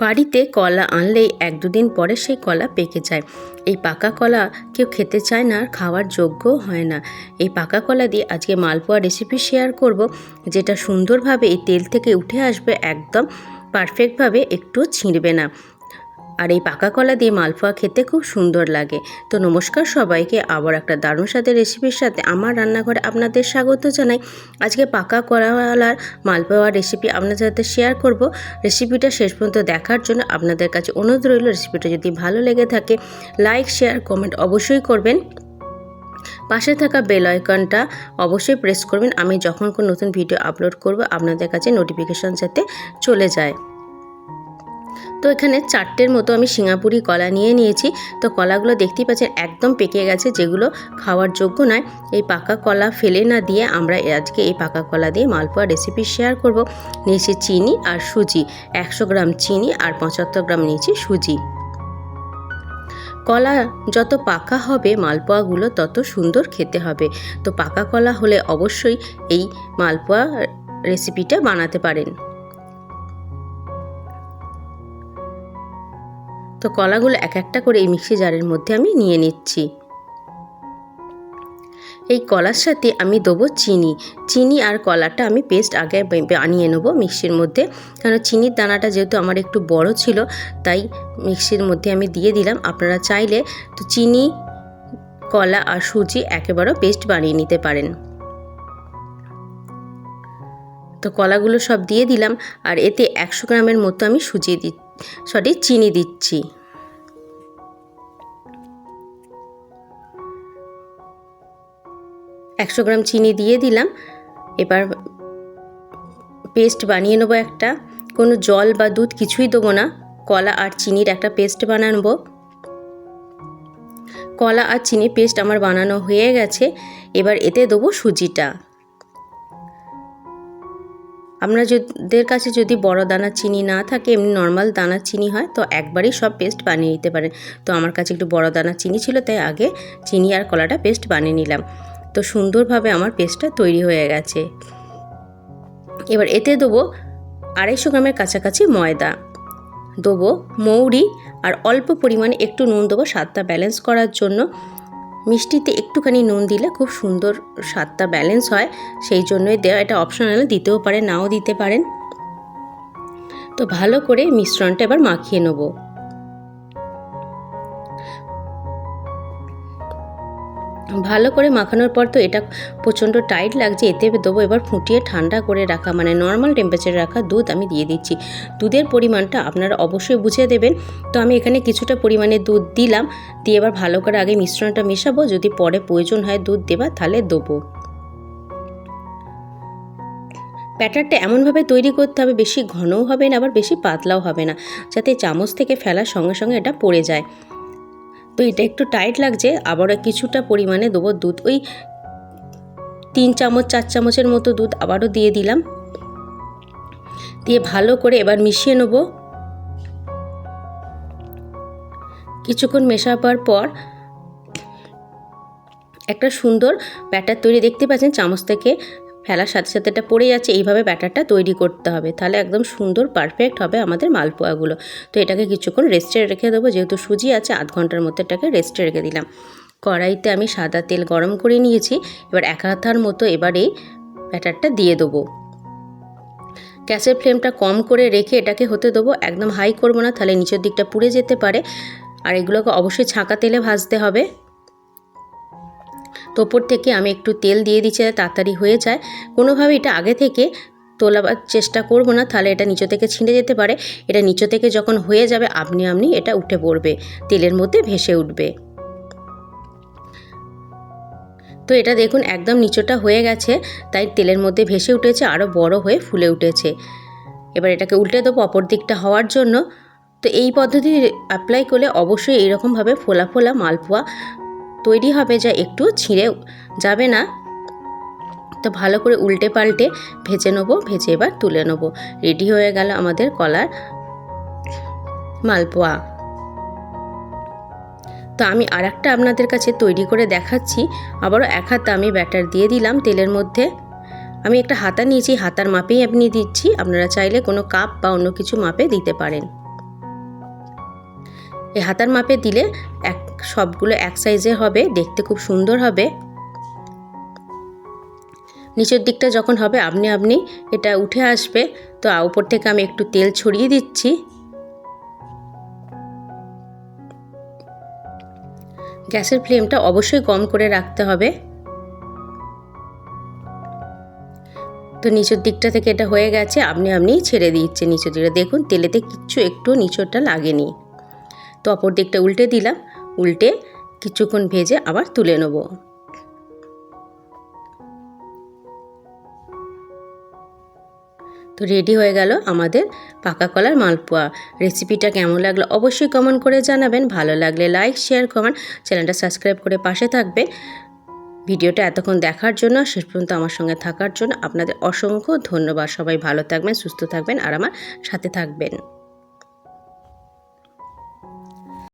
বাড়িতে কলা আনলেই এক দুদিন পরে সেই কলা পেকে যায়। এই পাকা কলা কেউ খেতে চায় না আর খাওয়ার যোগ্য হয় না। এই পাকা কলা দিয়ে আজকে মালপোয়া রেসিপি শেয়ার করব, যেটা সুন্দরভাবে এই তেল থেকে উঠে আসবে, একদম পারফেক্টভাবে একটু ছিঁড়বে না। আর এই পাকা কলা দিয়ে মালপোয়া খেতে খুব সুন্দর লাগে। তো নমস্কার সবাইকে, আবার একটা দারুণ স্বাদের রেসিপির সাথে আমার রান্নাঘরে আপনাদের স্বাগত জানাই। আজকে পাকা কলাওয়ালার মালপোয়া রেসিপি আপনাদের সাথে শেয়ার করব। রেসিপিটা শেষ পর্যন্ত দেখার জন্য আপনাদের কাছে অনুরোধ রইল রেসিপিটা যদি ভালো লেগে থাকে লাইক শেয়ার কমেন্ট অবশ্যই করবেন। পাশে থাকা বেল আইকনটা অবশ্যই প্রেস করবেন। আমি যখন কোনো নতুন ভিডিও আপলোড করব, আপনাদের কাছে নোটিফিকেশান যাতে চলে যায়। তো এখানে চারটের মতো আমি সিঙ্গাপুরি কলা নিয়ে নিয়েছি। তো কলাগুলো দেখতেই পাচ্ছেন একদম পেকে গেছে, যেগুলো খাওয়ার যোগ্য নয়। এই পাকা কলা ফেলে না দিয়ে আমরা আজকে এই পাকা কলা দিয়ে মালপোয়া রেসিপি শেয়ার করব। নিয়েছি চিনি আর সুজি, একশো গ্রাম চিনি আর পঁচাত্তর গ্রাম নিয়েছি সুজি। কলা যত পাকা হবে মালপোয়াগুলো তত সুন্দর খেতে হবে। তো পাকা কলা হলে অবশ্যই এই মালপোয়া রেসিপিটা বানাতে পারেন। তো কলাগুলো এক একটা করে এই মিক্সি জারের মধ্যে আমি নিয়ে নিচ্ছি। এই কলার সাথে আমি দেবো চিনি। চিনি আর কলাটা আমি পেস্ট আগে বানিয়ে নেব মিক্সির মধ্যে। কারণ চিনির দানাটা যেহেতু আমার একটু বড় ছিল, তাই মিক্সির মধ্যে আমি দিয়ে দিলাম। আপনারা চাইলে তো চিনি, কলা আর সুজি একেবারেও পেস্ট বানিয়ে নিতে পারেন। তো কলাগুলো সব দিয়ে দিলাম। আর এতে একশো গ্রামের মতো আমি সুজি দি সরি চিনি দিচ্ছি। একশো গ্রাম চিনি দিয়ে দিলাম। এবার পেস্ট বানিয়ে নেব একটা। কোনো জল বা দুধ কিছুই দেবো না। কলা আর চিনির একটা পেস্ট বানাবো। কলা আর চিনি পেস্ট আমার বানানো হয়ে গেছে। এবার এতে দেবো সুজিটা। আপনাদের কাছে যদি বড় দানা চিনি না থাকে, এমনি নর্মাল দানা চিনি হয়, তো একবারই সব পেস্ট বানিয়ে নিতে পারেন। তো আমার কাছে একটু বড় দানা চিনি ছিল, তাই আগে চিনি আর কলাটা পেস্ট বানিয়ে নিলাম। তো সুন্দরভাবে আমার পেস্টটা তৈরি হয়ে গেছে। এবার এতে দেবো আড়াইশো গ্রামের কাছাকাছি ময়দা। দেবো মৌরি আর অল্প পরিমাণে একটু নুন দেবো স্বাদটা ব্যালেন্স করার জন্য। মিষ্টিতে একটুখানি নুন দিলে খুব সুন্দর স্বাদটা ব্যালেন্স হয়, সেই জন্যই দেওয়া এটা অপশনাল দিতেও পারে নাও দিতে পারেন। তো ভালো করে মিশ্রণটা এবার মাখিয়ে নেব। ভালো করে মাখানোর পর তো এটা প্রচণ্ড টাইট লাগছে, এতে দেবো এবার ফুটিয়ে ঠান্ডা করে রাখা মানে নর্মাল টেম্পারেচারে রাখা দুধ আমি দিয়ে দিচ্ছি। দুধের পরিমাণটা আপনারা অবশ্যই বুঝে দেবেন। তো আমি এখানে কিছুটা পরিমাণে দুধ দিলাম, দিয়ে এবার ভালো করে আগে মিশ্রণটা মেশাবো, যদি পরে প্রয়োজন হয় দুধ দেবা, তাহলে দেবো। ব্যাটারটা এমনভাবে তৈরি করতে হবে, বেশি ঘনও হবে না, আবার বেশি পাতলাও হবে না, যাতে চামচ থেকে ফেলার সঙ্গে সঙ্গে এটা পড়ে যায়। তো এটা একটু টাইট লাগছে, আবারও কিছুটা পরিমাণে দেবো দুধ। ওই তিন চামচ, চার চামচের মতো দুধ আবারও দিয়ে দিলাম। দিয়ে ভালো করে এবার মিশিয়ে নেব। কিছুক্ষণ মেশাবার পর একটা সুন্দর ব্যাটার তৈরি। দেখতে পাচ্ছেন চামচ থেকে ফেলার সাথে সাথে এটা পড়ে যাচ্ছে এইভাবে ব্যাটারটা তৈরি করতে হবে। তাহলে একদম সুন্দর পারফেক্ট হবে আমাদের মালপোয়াগুলো। তো এটাকে কিছুক্ষণ রেস্টে রেখে দেবো, যেহেতু সুজি আছে, আধ ঘণ্টার মধ্যে এটাকে রেস্টে রেখে দিলাম। কড়াইতে আমি সাদা তেল গরম করে নিয়েছি, এবার এক হাতার মতো এবার ব্যাটারটা দিয়ে দেবো। গ্যাসের ফ্লেমটা কম করে রেখে এটাকে হতে দেবো, একদম হাই করব না, তাহলে নিচের দিকটা পুড়ে যেতে পারে। আর এগুলোকে অবশ্যই ছাঁকা তেলে ভাজতে হবে। তো ওপর থেকে আমি একটু তেল দিয়ে দিচ্ছি তাড়াতাড়ি হয়ে যায়। কোনোভাবে এটা আগে থেকে তোলাবার চেষ্টা করব না, তাহলে এটা নিচে থেকে ছিঁড়ে যেতে পারে। এটা নিচে থেকে যখন হয়ে যাবে, আপনি আপনি এটা উঠে পড়বে, তেলের মধ্যে ভেসে উঠবে। তো এটা দেখুন একদম নিচোটা হয়ে গেছে, তাই তেলের মধ্যে ভেসে উঠেছে আরও বড় হয়ে ফুলে উঠেছে। এবার এটাকে উল্টে দেবো অপর দিকটা হওয়ার জন্য। তো এই পদ্ধতি অ্যাপ্লাই করলে অবশ্যই এইরকমভাবে ফোলা ফোলা মালপোয়া তৈরি হবে যা একটু ছিঁড়ে যাবে না। তো ভালো করে উল্টে পাল্টে ভেজে নেব, ভেজে এবার তুলে নেব। রেডি হয়ে গেল আমাদের কলার মালপোয়া। তো আমি আর একটা আপনাদের কাছে তৈরি করে দেখাচ্ছি। আবারও এক হাতে আমি ব্যাটার দিয়ে দিলাম তেলের মধ্যে। আমি একটা হাতা নিয়েছি, হাতার মাপেই আপনি দিচ্ছি। আপনারা চাইলে কোনো কাপ বা অন্য কিছু মাপে দিতে পারেন। এই হাতার মাপে দিলে এক সবগুলো এক সাইজে হবে, দেখতে খুব সুন্দর হবে। নিচের দিকটা যখন হবে, আপনি আপনি এটা উঠে আসবে। তো উপর থেকে আমি একটু তেল ছড়িয়ে দিচ্ছি। গ্যাসের ফ্লেমটা অবশ্যই কম করে রাখতে হবে। তো নিচের দিকটা থেকে এটা হয়ে গেছে, আপনি আপনি ছেড়ে দিচ্ছে নিচের দিকটা। দেখুন, তেলেতে কিচ্ছু একটু নিচরটা লাগেনি। তো অপর দিকটা উল্টে দিলাম। উল্টে কিছুক্ষণ ভেজে আবার তুলে নেব। তো রেডি হয়ে গেল আমাদের পাকা কলার মালপোয়া। রেসিপিটা কেমন লাগল অবশ্যই কমেন্ট করে জানাবেন। ভালো লাগলে লাইক শেয়ার কমেন্ট চ্যানেলটা সাবস্ক্রাইব করে পাশে থাকবে ভিডিওটা এতক্ষণ দেখার জন্য, শেষ পর্যন্ত আমার সঙ্গে থাকার জন্য আপনাদের অসংখ্য ধন্যবাদ। সবাই ভালো থাকবেন, সুস্থ থাকবেন আর আমার সাথে থাকবেন।